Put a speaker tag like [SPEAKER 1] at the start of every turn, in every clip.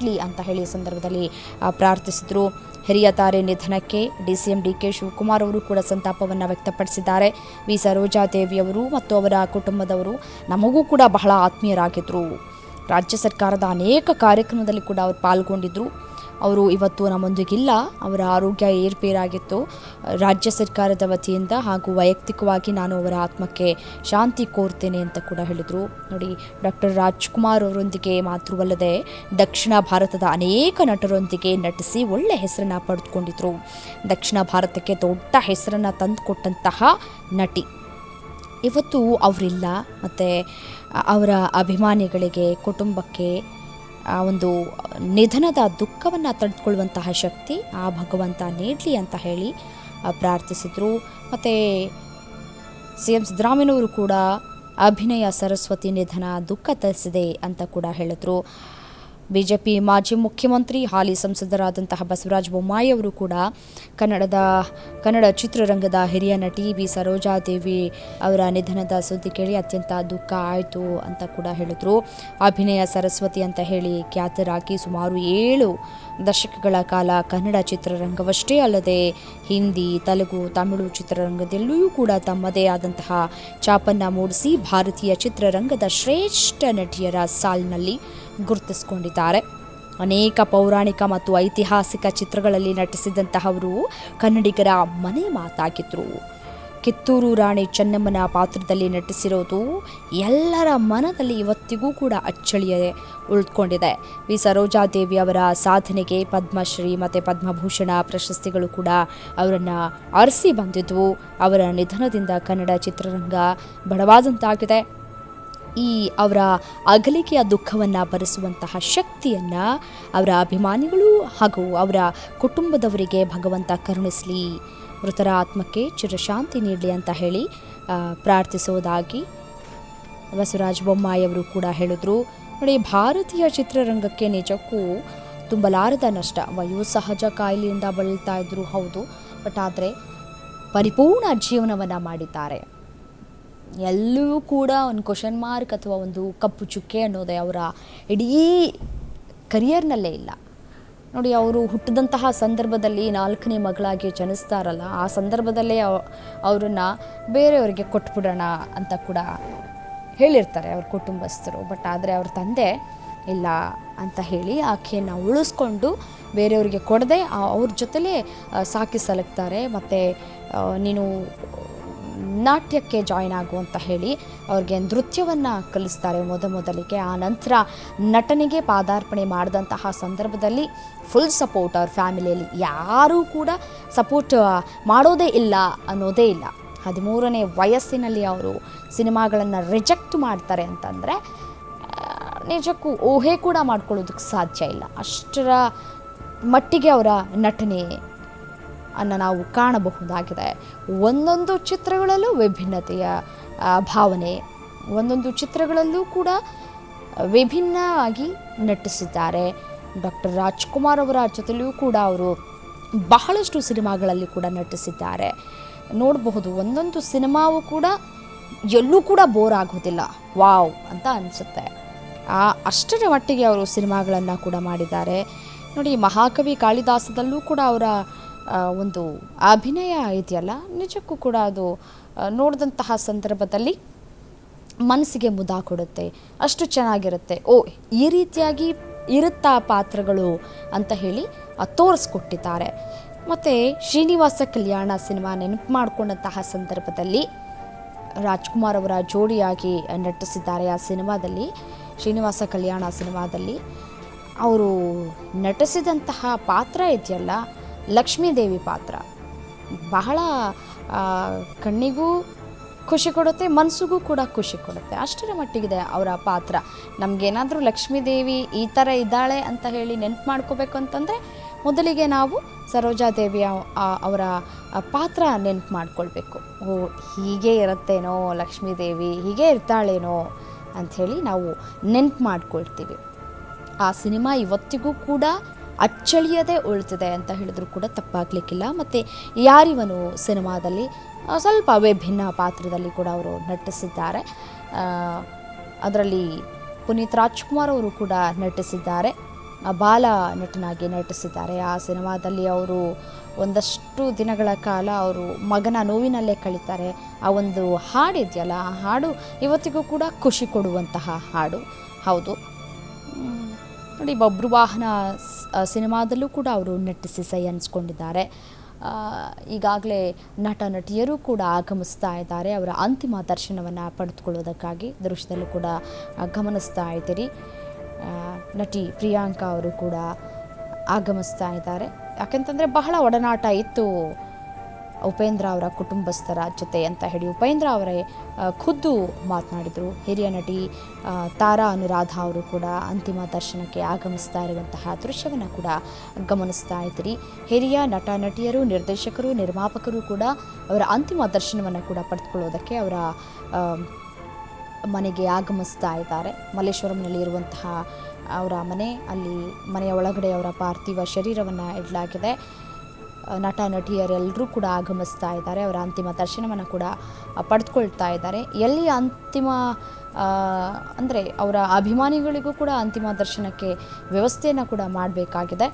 [SPEAKER 1] ನೀಡಲಿ ಅಂತ ಹೇಳಿ ಸಂದರ್ಭದಲ್ಲಿ ಪ್ರಾರ್ಥಿಸಿದರು. ಹಿರಿಯ ತಾರೆ ನಿಧನಕ್ಕೆ D C M D K Shivakumar ಅವರು ಕೂಡ ಸಂತಾಪವನ್ನು ವ್ಯಕ್ತಪಡಿಸಿದ್ದಾರೆ. ವಿ ಸರೋಜಾದೇವಿಯವರು ಮತ್ತು ಅವರ ಕುಟುಂಬದವರು ನಮಗೂ ಕೂಡ ಬಹಳ ಆತ್ಮೀಯರಾಗಿದ್ದರು ರಾಜ್ಯ ಸರ್ಕಾರದ ಅನೇಕ ಕಾರ್ಯಕ್ರಮದಲ್ಲಿ ಕೂಡ ಅವರು ಪಾಲ್ಗೊಂಡಿದ್ದರು ಅವರು ಇವತ್ತು ನಮ್ಮೊಂದಿಗಿಲ್ಲ. ಅವರ ಆರೋಗ್ಯ ಏರ್ಪೇರಾಗಿತ್ತು. ರಾಜ್ಯ ಸರ್ಕಾರದ ವತಿಯಿಂದ ಹಾಗೂ ವೈಯಕ್ತಿಕವಾಗಿ ನಾನು ಅವರ ಆತ್ಮಕ್ಕೆ ಶಾಂತಿ ಕೋರ್ತೇನೆ ಅಂತ ಕೂಡ ಹೇಳಿದರು. ನೋಡಿ, ಡಾಕ್ಟರ್ ರಾಜ್ಕುಮಾರ್ ಅವರೊಂದಿಗೆ ಮಾತ್ರವಲ್ಲದೆ ದಕ್ಷಿಣ ಭಾರತದ ಅನೇಕ ನಟರೊಂದಿಗೆ ನಟಿಸಿ ಒಳ್ಳೆ ಹೆಸರನ್ನು ಪಡೆದುಕೊಂಡಿದ್ರು. ದಕ್ಷಿಣ ಭಾರತಕ್ಕೆ ದೊಡ್ಡ ಹೆಸರನ್ನು ತಂದುಕೊಟ್ಟಂತಹ ನಟಿ. ಇವತ್ತು ಅವರಿಲ್ಲ. ಮತ್ತು ಅವರ ಅಭಿಮಾನಿಗಳಿಗೆ, ಕುಟುಂಬಕ್ಕೆ ಆ ಒಂದು ನಿಧನದ ದುಃಖವನ್ನು ತಡೆದುಕೊಳ್ಳುವಂತಹ ಶಕ್ತಿ ಆ ಭಗವಂತ ನೀಡಲಿ ಅಂತ ಹೇಳಿ ಪ್ರಾರ್ಥಿಸಿದರು. ಮತ್ತು ಸಿ ಎಂ ಸಿದ್ದರಾಮಯ್ಯನವರು ಕೂಡ ಅಭಿನಯ ಸರಸ್ವತಿ ನಿಧನ ದುಃಖ ತರಿಸಿದೆ ಅಂತ ಕೂಡ ಹೇಳಿದ್ರು. ಬಿಜೆಪಿ ಮಾಜಿ ಮುಖ್ಯಮಂತ್ರಿ, ಹಾಲಿ ಸಂಸದರಾದಂತಹ ಬಸವರಾಜ ಬೊಮ್ಮಾಯಿ ಅವರು ಕೂಡ ಕನ್ನಡದ, ಕನ್ನಡ ಚಿತ್ರರಂಗದ ಹಿರಿಯ ನಟಿ ಬಿ ಸರೋಜಾದೇವಿ ಅವರ ನಿಧನದ ಸುದ್ದಿ ಕೇಳಿ ಅತ್ಯಂತ ದುಃಖ ಆಯಿತು ಅಂತ ಕೂಡ ಹೇಳಿದ್ರು. ಅಭಿನಯ ಸರಸ್ವತಿ ಅಂತ ಹೇಳಿ ಖ್ಯಾತರಾಗಿ ಸುಮಾರು ಏಳು ದಶಕಗಳ ಕಾಲ ಕನ್ನಡ ಚಿತ್ರರಂಗವಷ್ಟೇ ಅಲ್ಲದೆ ಹಿಂದಿ, ತೆಲುಗು, ತಮಿಳು ಚಿತ್ರರಂಗದಲ್ಲಿಯೂ ಕೂಡ ತಮ್ಮದೇ ಆದಂತಹ ಚಾಪನ್ನ ಮೂಡಿಸಿ ಭಾರತೀಯ ಚಿತ್ರರಂಗದ ಶ್ರೇಷ್ಠ ನಟಿಯರ ಸಾಲಿನಲ್ಲಿ ಗುರುತಿಸಿಕೊಂಡಿದ್ದಾರೆ. ಅನೇಕ ಪೌರಾಣಿಕ ಮತ್ತು ಐತಿಹಾಸಿಕ ಚಿತ್ರಗಳಲ್ಲಿ ನಟಿಸಿದಂತಹವರು ಕನ್ನಡಿಗರ ಮನೆ ಮಾತಾಗಿದ್ದರು ಕಿತ್ತೂರು ರಾಣಿ ಚೆನ್ನಮ್ಮನ ಪಾತ್ರದಲ್ಲಿ ನಟಿಸಿರೋದು ಎಲ್ಲರ ಮನದಲ್ಲಿ ಇವತ್ತಿಗೂ ಕೂಡ ಅಚ್ಚಳಿಯ ಉಳಿದುಕೊಂಡಿದೆ ವಿ. ಸರೋಜಾದೇವಿ ಅವರ ಸಾಧನೆಗೆ ಪದ್ಮಶ್ರೀ ಮತ್ತು ಪದ್ಮಭೂಷಣ ಪ್ರಶಸ್ತಿಗಳು ಕೂಡ ಅವರನ್ನು ಅರಸಿ ಬಂದಿದ್ವು. ಅವರ ನಿಧನದಿಂದ ಕನ್ನಡ ಚಿತ್ರರಂಗ ಬಡವಾದಂತಾಗಿದೆ. ಈ ಅವರ ಅಗಲಿಕೆಯ ದುಃಖವನ್ನು ಭರಿಸುವಂತಹ ಶಕ್ತಿಯನ್ನು ಅವರ ಅಭಿಮಾನಿಗಳು ಹಾಗೂ ಅವರ ಕುಟುಂಬದವರಿಗೆ ಭಗವಂತ ಕರುಣಿಸಲಿ. ಮೃತರ ಆತ್ಮಕ್ಕೆ ಚಿರಶಾಂತಿ ನೀಡಲಿ ಅಂತ ಹೇಳಿ ಪ್ರಾರ್ಥಿಸೋದಾಗಿ ಬಸವರಾಜ ಬೊಮ್ಮಾಯಿಯವರು ಕೂಡ ಹೇಳಿದ್ರು. ನೋಡಿ, ಭಾರತೀಯ ಚಿತ್ರರಂಗಕ್ಕೆ ನಿಜಕ್ಕೂ ತುಂಬಲಾರದ ನಷ್ಟ. ವಯೋಸಹಜ ಕಾಯಿಲೆಯಿಂದ ಬಳಲ್ತಾ ಇದ್ರು, ಹೌದು. ಬಟ್ ಆದರೆ ಪರಿಪೂರ್ಣ ಜೀವನವನ್ನು ಮಾಡಿದ್ದಾರೆ. ಎಲ್ಲೂ ಕೂಡ ಒಂದು ಕ್ವಶನ್ ಮಾರ್ಕ್ ಅಥವಾ ಒಂದು ಕಪ್ಪು ಚುಕ್ಕೆ ಅನ್ನೋದೇ ಅವರ ಇಡೀ ಕರಿಯರ್ನಲ್ಲೇ ಇಲ್ಲ. ನೋಡಿ, ಅವರು ಹುಟ್ಟಿದಂತಹ ಸಂದರ್ಭದಲ್ಲಿ ನಾಲ್ಕನೇ ಮಗಳಾಗಿ ಜನಿಸ್ತಾರಲ್ಲ, ಆ ಸಂದರ್ಭದಲ್ಲೇ ಅವರನ್ನು ಬೇರೆಯವರಿಗೆ ಕೊಟ್ಬಿಡೋಣ ಅಂತ ಕೂಡ ಹೇಳಿರ್ತಾರೆ ಅವ್ರ ಕುಟುಂಬಸ್ಥರು. ಬಟ್ ಆದರೆ ಅವ್ರ ತಂದೆ, ಇಲ್ಲ ಅಂತ ಹೇಳಿ ಆಕೆಯನ್ನು ಉಳಿಸ್ಕೊಂಡು ಬೇರೆಯವರಿಗೆ ಕೊಡದೆ ಅವ್ರ ಜೊತೆಲೇ ಸಾಕಿ ಸಲಗ್ತಾರೆ. ಮತ್ತು ನೀನು ನಾಟ್ಯಕ್ಕೆ ಜಾಯ್ನ್ ಆಗು ಅಂತ ಹೇಳಿ ಅವ್ರಿಗೆ ನೃತ್ಯವನ್ನು ಕಲಿಸ್ತಾರೆ ಮೊದ ಮೊದಲಿಗೆ. ಆ ನಂತರ ನಟನೆಗೆ ಪಾದಾರ್ಪಣೆ ಮಾಡಿದಂತಹ ಸಂದರ್ಭದಲ್ಲಿ ಫುಲ್ ಸಪೋರ್ಟ್ ಅವ್ರ ಫ್ಯಾಮಿಲಿಯಲ್ಲಿ ಯಾರೂ ಕೂಡ ಸಪೋರ್ಟ್ ಮಾಡೋದೇ ಇಲ್ಲ ಅನ್ನೋದೇ ಇಲ್ಲ. ಹದಿಮೂರನೇ ವಯಸ್ಸಿನಲ್ಲಿ ಅವರು ಸಿನಿಮಾಗಳನ್ನು ರಿಜೆಕ್ಟ್ ಮಾಡ್ತಾರೆ ಅಂತಂದರೆ ನಿಜಕ್ಕೂ ಊಹೆ ಕೂಡ ಮಾಡ್ಕೊಳ್ಳೋದಕ್ಕೆ ಸಾಧ್ಯ ಇಲ್ಲ. ಅಷ್ಟರ ಮಟ್ಟಿಗೆ ಅವರ ನಟನೆ ಅನ್ನು ನಾವು ಕಾಣಬಹುದಾಗಿದೆ. ಒಂದೊಂದು ಚಿತ್ರಗಳಲ್ಲೂ ವಿಭಿನ್ನತೆಯ ಭಾವನೆ. ಒಂದೊಂದು ಚಿತ್ರಗಳಲ್ಲೂ ಕೂಡ ವಿಭಿನ್ನವಾಗಿ ನಟಿಸಿದ್ದಾರೆ. ಡಾಕ್ಟರ್ ರಾಜ್ಕುಮಾರ್ ಅವರ ಜೊತೆಲೂ ಕೂಡ ಅವರು ಬಹಳಷ್ಟು ಸಿನಿಮಾಗಳಲ್ಲಿ ಕೂಡ ನಟಿಸಿದ್ದಾರೆ. ನೋಡಬಹುದು, ಒಂದೊಂದು ಸಿನಿಮಾವು ಕೂಡ ಎಲ್ಲೂ ಕೂಡ ಬೋರ್ ಆಗೋದಿಲ್ಲ. ವಾವ್ ಅಂತ ಅನಿಸುತ್ತೆ. ಆ, ಅಷ್ಟರ ಮಟ್ಟಿಗೆ ಅವರು ಸಿನಿಮಾಗಳನ್ನು ಕೂಡ ಮಾಡಿದ್ದಾರೆ. ನೋಡಿ, ಮಹಾಕವಿ ಕಾಳಿದಾಸದಲ್ಲೂ ಕೂಡ ಅವರ ಒಂದು ಅಭಿನಯ ಇದೆಯಲ್ಲ? ನಿಜಕ್ಕೂ ಕೂಡ ಅದು ನೋಡಿದಂತಹ ಸಂದರ್ಭದಲ್ಲಿ ಮನಸ್ಸಿಗೆ ಮುದ ಕೊಡುತ್ತೆ, ಅಷ್ಟು ಚೆನ್ನಾಗಿರುತ್ತೆ. ಓ, ಈ ರೀತಿಯಾಗಿ ಇರುತ್ತಾ ಪಾತ್ರಗಳು ಅಂತ ಹೇಳಿ ತೋರಿಸ್ಕೊಟ್ಟಿದ್ದಾರೆ. ಮತ್ತು ಶ್ರೀನಿವಾಸ ಕಲ್ಯಾಣ ಸಿನಿಮಾ ನೆನಪು ಮಾಡಿಕೊಂಡಂತಹ ಸಂದರ್ಭದಲ್ಲಿ ರಾಜ್ಕುಮಾರ್ ಅವರ ಜೋಡಿಯಾಗಿ ನಟಿಸಿದ್ದಾರೆ ಆ ಸಿನಿಮಾದಲ್ಲಿ, ಶ್ರೀನಿವಾಸ ಕಲ್ಯಾಣ ಸಿನಿಮಾದಲ್ಲಿ. ಅವರು ನಟಿಸಿದಂತಹ ಪಾತ್ರ ಇದೆಯಲ್ಲ ಲಕ್ಷ್ಮೀದೇವಿ ಪಾತ್ರ. ಬಹಳ ಕಣ್ಣಿಗೂ ಖುಷಿ ಕೊಡುತ್ತೆ ಮನಸ್ಸಿಗೂ ಕೂಡ ಖುಷಿ ಕೊಡುತ್ತೆ. ಅಷ್ಟರ ಮಟ್ಟಿಗಿದೆ ಅವರ ಪಾತ್ರ. ನಮಗೇನಾದರೂ ಲಕ್ಷ್ಮೀದೇವಿ ಈ ಥರ ಇದ್ದಾಳೆ ಅಂತ ಹೇಳಿ ನೆನ್ಪು ಮಾಡ್ಕೋಬೇಕು ಅಂತಂದರೆ, ಮೊದಲಿಗೆ ನಾವು ಸರೋಜಾದೇವಿಯ ಅವರ ಪಾತ್ರ ನೆನ್ಪು ಮಾಡ್ಕೊಳ್ಬೇಕು. ಓ, ಹೀಗೆ ಇರುತ್ತೇನೋ ಲಕ್ಷ್ಮೀದೇವಿ, ಹೀಗೆ ಇರ್ತಾಳೇನೋ ಅಂಥೇಳಿ ನಾವು ನೆನ್ಪು ಮಾಡ್ಕೊಳ್ತೀವಿ. ಆ ಸಿನಿಮಾ ಇವತ್ತಿಗೂ ಕೂಡ ಅಚ್ಚಳಿಯದೆ ಉಳಿತಿದೆ ಅಂತ ಹೇಳಿದ್ರು ಕೂಡ ತಪ್ಪಾಗಲಿಕ್ಕಿಲ್ಲ. ಮತ್ತು ಯಾರಿವನು ಸಿನಿಮಾದಲ್ಲಿ ಸ್ವಲ್ಪವೇ ಸ್ವಲ್ಪ ವಿಭಿನ್ನ ಪಾತ್ರದಲ್ಲಿ ಕೂಡ ಅವರು ನಟಿಸಿದ್ದಾರೆ. ಅದರಲ್ಲಿ ಪುನೀತ್ ರಾಜ್ಕುಮಾರ್ ಅವರು ಕೂಡ ನಟಿಸಿದ್ದಾರೆ. ಬಾಲ ನಟನಾಗಿ ನಟಿಸಿದ್ದಾರೆ. ಆ ಸಿನಿಮಾದಲ್ಲಿ ಅವರು ಒಂದಷ್ಟು ದಿನಗಳ ಕಾಲ ಅವರು ಮಗನ ನೋವಿನಲ್ಲೇ ಕಳೀತಾರೆ. ಆ ಒಂದು ಹಾಡಿದೆಯಲ್ಲ, ಆ ಹಾಡು ಇವತ್ತಿಗೂ ಕೂಡ ಖುಷಿ ಕೊಡುವಂತಹ ಹಾಡು. ಹೌದು. ನೋಡಿ, ಬಬ್ರು ವಾಹನ ಸಿನಿಮಾದಲ್ಲೂ ಕೂಡ ಅವರು ನಟಿಸಿ ಸೈ ಅನಿಸ್ಕೊಂಡಿದ್ದಾರೆ. ಈಗಾಗಲೇ ನಟ ನಟಿಯರು ಕೂಡ ಆಗಮಿಸ್ತಾ ಇದ್ದಾರೆ. ಅವರ ಅಂತಿಮ ದರ್ಶನವನ್ನು ಪಡೆದುಕೊಳ್ಳೋದಕ್ಕಾಗಿ ದೃಶ್ಯದಲ್ಲೂ ಕೂಡ ಗಮನಿಸ್ತಾ ಇದ್ದೀರಿ. ನಟಿ ಪ್ರಿಯಾಂಕಾ ಅವರು ಕೂಡ ಆಗಮಿಸ್ತಾ ಇದ್ದಾರೆ. ಯಾಕೆಂತಂದರೆ ಬಹಳ ಒಡನಾಟ ಇತ್ತು ಉಪೇಂದ್ರ ಅವರ ಕುಟುಂಬಸ್ಥರ ಜೊತೆ ಅಂತ ಹೇಳಿ ಉಪೇಂದ್ರ ಅವರೇ ಖುದ್ದು ಮಾತನಾಡಿದರು. ಹಿರಿಯ ನಟಿ ತಾರಾ ಅನುರಾಧ ಅವರು ಕೂಡ ಅಂತಿಮ ದರ್ಶನಕ್ಕೆ ಆಗಮಿಸ್ತಾ ಇರುವಂತಹ ದೃಶ್ಯವನ್ನು ಕೂಡ ಗಮನಿಸ್ತಾ ಇದ್ದೀರಿ ಹಿರಿಯ ನಟ, ನಟಿಯರು, ನಿರ್ದೇಶಕರು, ನಿರ್ಮಾಪಕರು ಕೂಡ ಅವರ ಅಂತಿಮ ದರ್ಶನವನ್ನು ಕೂಡ ಪಡೆದುಕೊಳ್ಳೋದಕ್ಕೆ ಅವರ ಮನೆಗೆ ಆಗಮಿಸ್ತಾ ಇದ್ದಾರೆ. ಮಲ್ಲೇಶ್ವರಂನಲ್ಲಿ ಇರುವಂತಹ ಅವರ ಮನೆ, ಅಲ್ಲಿ ಮನೆಯ ಒಳಗಡೆ ಅವರ ಪಾರ್ಥಿವ ಶರೀರವನ್ನು ಇಡಲಾಗಿದೆ. ನಟ ನಟಿಯರೆಲ್ಲರೂ ಕೂಡ ಆಗಮಿಸ್ತಾ ಇದ್ದಾರೆ. ಅವರ ಅಂತಿಮ ದರ್ಶನವನ್ನು ಕೂಡ ಪಡೆದುಕೊಳ್ತಾ ಇದ್ದಾರೆ. ಎಲ್ಲಿ ಅಂತಿಮ ಅಂದರೆ ಅವರ ಅಭಿಮಾನಿಗಳಿಗೂ ಕೂಡ ಅಂತಿಮ ದರ್ಶನಕ್ಕೆ ವ್ಯವಸ್ಥೆಯನ್ನು ಕೂಡ ಮಾಡಬೇಕಾಗಿದೆ.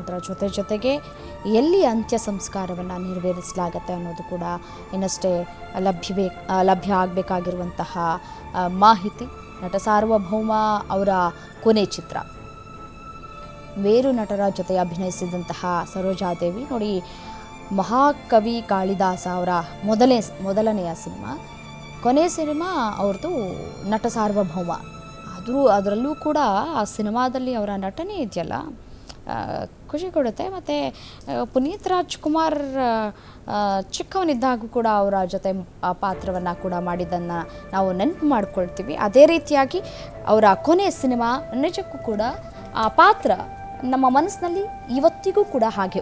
[SPEAKER 1] ಅದರ ಜೊತೆ ಜೊತೆಗೆ ಎಲ್ಲಿ ಅಂತ್ಯ ಸಂಸ್ಕಾರವನ್ನು ನೆರವೇರಿಸಲಾಗತ್ತೆ ಅನ್ನೋದು ಕೂಡ ಇನ್ನಷ್ಟೇ ಲಭ್ಯವೇ ಲಭ್ಯ ಆಗಬೇಕಾಗಿರುವಂತಹ ಮಾಹಿತಿ. ನಟ ಸಾರ್ವಭೌಮ ಅವರ ಕೊನೆ ಚಿತ್ರ. ಬೇರು ನಟರ ಜೊತೆ ಅಭಿನಯಿಸಿದಂತಹ ಸರೋಜಾದೇವಿ. ನೋಡಿ, ಮಹಾಕವಿ ಕಾಳಿದಾಸ ಅವರ ಮೊದಲೇ ಮೊದಲನೆಯ ಸಿನಿಮಾ. ಕೊನೆ ಸಿನಿಮಾ ಅವ್ರದ್ದು ನಟ ಸಾರ್ವಭೌಮ. ಆದರೂ ಅದರಲ್ಲೂ ಕೂಡ ಆ ಸಿನಿಮಾದಲ್ಲಿ ಅವರ ನಟನೆ ಇದೆಯಲ್ಲ? ಖುಷಿ ಕೊಡುತ್ತೆ. ಮತ್ತು ಪುನೀತ್ ರಾಜ್ಕುಮಾರ್ ಚಿಕ್ಕವನಿದ್ದಾಗೂ ಕೂಡ ಅವರ ಜೊತೆ, ಆ, ಪಾತ್ರವನ್ನು ಕೂಡ ಮಾಡಿದ್ದನ್ನು ನಾವು ನೆನಪು ಮಾಡ್ಕೊಳ್ತೀವಿ. ಅದೇ ರೀತಿಯಾಗಿ ಅವರ ಕೊನೆ ಸಿನಿಮಾ ನಿಜಕ್ಕೂ ಕೂಡ ಆ ಪಾತ್ರ ನಮ್ಮ ಮನಸ್ಸಿನಲ್ಲಿ ಇವತ್ತಿಗೂ ಕೂಡ ಹಾಗೆ.